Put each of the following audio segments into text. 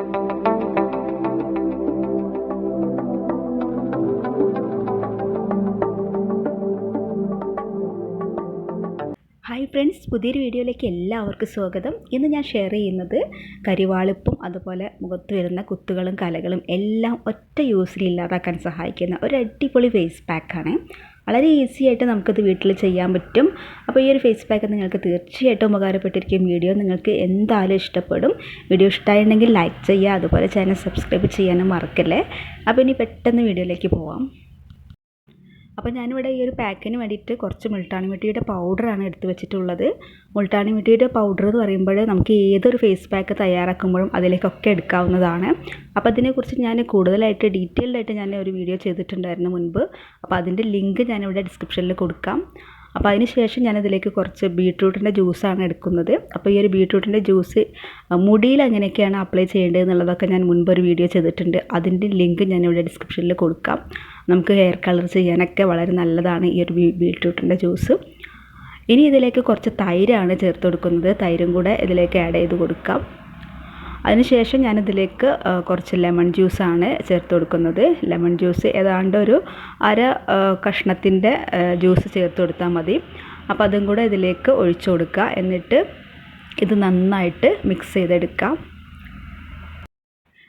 Hi friends പുതിയൊരു വീഡിയോയിലേക്ക് എല്ലാവർക്കും സ്വാഗതം. ഇന്ന് ഞാൻ ഷെയർ ചെയ്യുന്നത് കരിവാളിപ്പും അതുപോലെ മുഖത്ത് വരുന്ന കുത്തുകളും കലകളും എല്ലാം ഒറ്റ യൂസിൽ ഇല്ലാതാക്കാൻ സഹായിക്കുന്ന ഒരു അടിപൊളി ഫേസ് പാക്കാണ് വളരെ ഈസി ആയിട്ട് നമുക്കത് വീട്ടിൽ ചെയ്യാൻ പറ്റും. അപ്പോൾ ഈ ഒരു ഫേസ് പാക്ക് നിങ്ങൾക്ക് തീർച്ചയായിട്ടും ഉപകാരപ്പെട്ടിരിക്കും വീഡിയോ നിങ്ങൾക്ക് എന്തായാലും ഇഷ്ടപ്പെടും. വീഡിയോ ഇഷ്ടമായിട്ടുണ്ടെങ്കിൽ ലൈക്ക് ചെയ്യുക. അതുപോലെ ചാനൽ സബ്സ്ക്രൈബ് ചെയ്യാനും മറക്കല്ലേ. അപ്പോൾ ഇനി പെട്ടെന്ന് വീഡിയോയിലേക്ക് പോവാം. അപ്പോൾ ഞാനിവിടെ ഈ ഒരു പാക്കിന് വേണ്ടിയിട്ട് കുറച്ച് മുൾട്ടാണി മിട്ടിയുടെ പൗഡറാണ് എടുത്ത് വെച്ചിട്ടുള്ളത്. മുൾട്ടാണി മിട്ടിയുടെ പൗഡർ എന്ന് പറയുമ്പോൾ നമുക്ക് ഏതൊരു ഫേസ് പാക്ക് തയ്യാറാക്കുമ്പോഴും അതിലേക്കൊക്കെ എടുക്കാവുന്നതാണ്. അപ്പോൾ അതിനെക്കുറിച്ച് ഞാൻ കൂടുതലായിട്ട് ഡീറ്റെയിൽഡ് ആയിട്ട് ഞാൻ ഒരു വീഡിയോ ചെയ്തിട്ടുണ്ടായിരുന്നു മുൻപ്. അപ്പോൾ അതിന്റെ ലിങ്ക് ഞാനിവിടെ ഡിസ്ക്രിപ്ഷനിൽ കൊടുക്കാം. അപ്പോൾ അതിന് ശേഷം ഞാനതിലേക്ക് കുറച്ച് ബീട്രൂട്ടിന്റെ ജ്യൂസാണ് എടുക്കുന്നത്. അപ്പോൾ ഈ ഒരു ബീട്രൂട്ടിന്റെ ജ്യൂസ് മുടിയിൽ എങ്ങനെയൊക്കെയാണ് അപ്ലൈ ചെയ്യേണ്ടത് എന്നുള്ളതൊക്കെ ഞാൻ മുൻപ് ഒരു വീഡിയോ ചെയ്തിട്ടുണ്ട്. അതിന്റെ ലിങ്ക് ഞാനിവിടെ ഡിസ്ക്രിപ്ഷനിൽ കൊടുക്കാം. നമുക്ക് ഹെയർ കളർ ചെയ്യാനൊക്കെ വളരെ നല്ലതാണ് ഈ ഒരു ബീട്രൂട്ടിന്റെ ജ്യൂസ് ഇനി ഇതിലേക്ക് കുറച്ച് തൈരാണ് ചേർത്ത് കൊടുക്കുന്നത്. തൈരും കൂടെ ഇതിലേക്ക് ആഡ് ചെയ്ത് കൊടുക്കാം. അതിനുശേഷം ഞാനിതിലേക്ക് കുറച്ച് ലെമൺ ജ്യൂസാണ് ചേർത്ത് കൊടുക്കുന്നത്. ലെമൺ ജ്യൂസ് ഏതാണ്ട് ഒരു അര കഷ്ണത്തിന്റെ ജ്യൂസ് ചേർത്ത് കൊടുത്താൽ മതി. അപ്പോൾ അതും കൂടെ ഇതിലേക്ക് ഒഴിച്ചു കൊടുക്കുക. എന്നിട്ട് ഇത് നന്നായിട്ട് മിക്സ് ചെയ്തെടുക്കാം.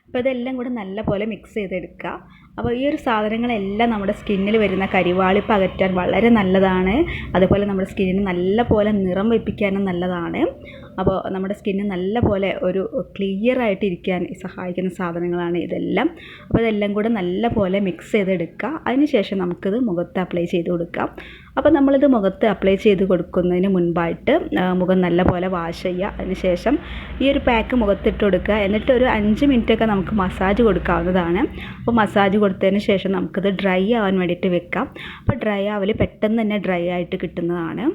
അപ്പോൾ ഇതെല്ലാം കൂടെ നല്ലപോലെ മിക്സ് ചെയ്തെടുക്കുക. അപ്പോൾ ഈ ഒരു സാധനങ്ങളെല്ലാം നമ്മുടെ സ്കിന്നിൽ വരുന്ന കരിവാളിപ്പ് അകറ്റാൻ വളരെ നല്ലതാണ്. അതുപോലെ നമ്മുടെ സ്കിന്നിന് നല്ല പോലെ നിറം വെപ്പിക്കാനും നല്ലതാണ്. അപ്പോൾ നമ്മുടെ സ്കിന്ന് നല്ല പോലെ ഒരു ക്ലിയർ ആയിട്ട് ഇരിക്കാൻ സഹായിക്കുന്ന സാധനങ്ങളാണ് ഇതെല്ലാം. അപ്പോൾ ഇതെല്ലാം കൂടെ നല്ല പോലെ മിക്സ് ചെയ്തെടുക്കുക അതിനുശേഷം നമുക്കിത് മുഖത്ത് അപ്ലൈ ചെയ്ത് കൊടുക്കാം. അപ്പോൾ നമ്മളിത് മുഖത്ത് അപ്ലൈ ചെയ്ത് കൊടുക്കുന്നതിന് മുൻപായിട്ട് മുഖം നല്ല പോലെ വാഷ് ചെയ്യുക അതിനുശേഷം ഈ ഒരു പാക്ക് മുഖത്തിട്ട് കൊടുക്കുക. എന്നിട്ട് ഒരു അഞ്ച് മിനിറ്റൊക്കെ നമുക്ക് മസാജ് കൊടുക്കാവുന്നതാണ്. അപ്പോൾ മസാജ് കൊടുത്തതിന് ശേഷം നമുക്കിത് ഡ്രൈ ആവാൻ വേണ്ടിയിട്ട് വെക്കാം. അപ്പോൾ ഡ്രൈ ആവൽ പെട്ടെന്ന് തന്നെ ഡ്രൈ ആയിട്ട് കിട്ടുന്നതാണ്.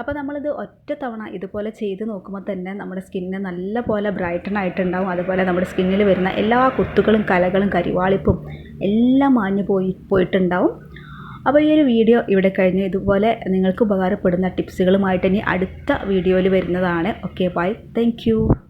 അപ്പോൾ നമ്മളിത് ഒറ്റ തവണ ഇതുപോലെ ചെയ്ത് നോക്കുമ്പോൾ തന്നെ നമ്മുടെ സ്കിന്നിന് നല്ല പോലെ ബ്രൈറ്റൺ ആയിട്ടുണ്ടാവും. അതുപോലെ നമ്മുടെ സ്കിന്നിൽ വരുന്ന എല്ലാ കുത്തുകളും കലകളും കരിവാളിപ്പും എല്ലാം മാഞ്ഞു പോയി പോയിട്ടുണ്ടാവും. അപ്പോൾ ഈ ഒരു വീഡിയോ ഇവിടെ കഴിഞ്ഞു. ഇതുപോലെ നിങ്ങൾക്ക് ഉപകാരപ്പെടുന്ന ടിപ്സുകളുമായിട്ട് ഇനി അടുത്ത വീഡിയോയിൽ വരുന്നതാണ്. Okay bye thank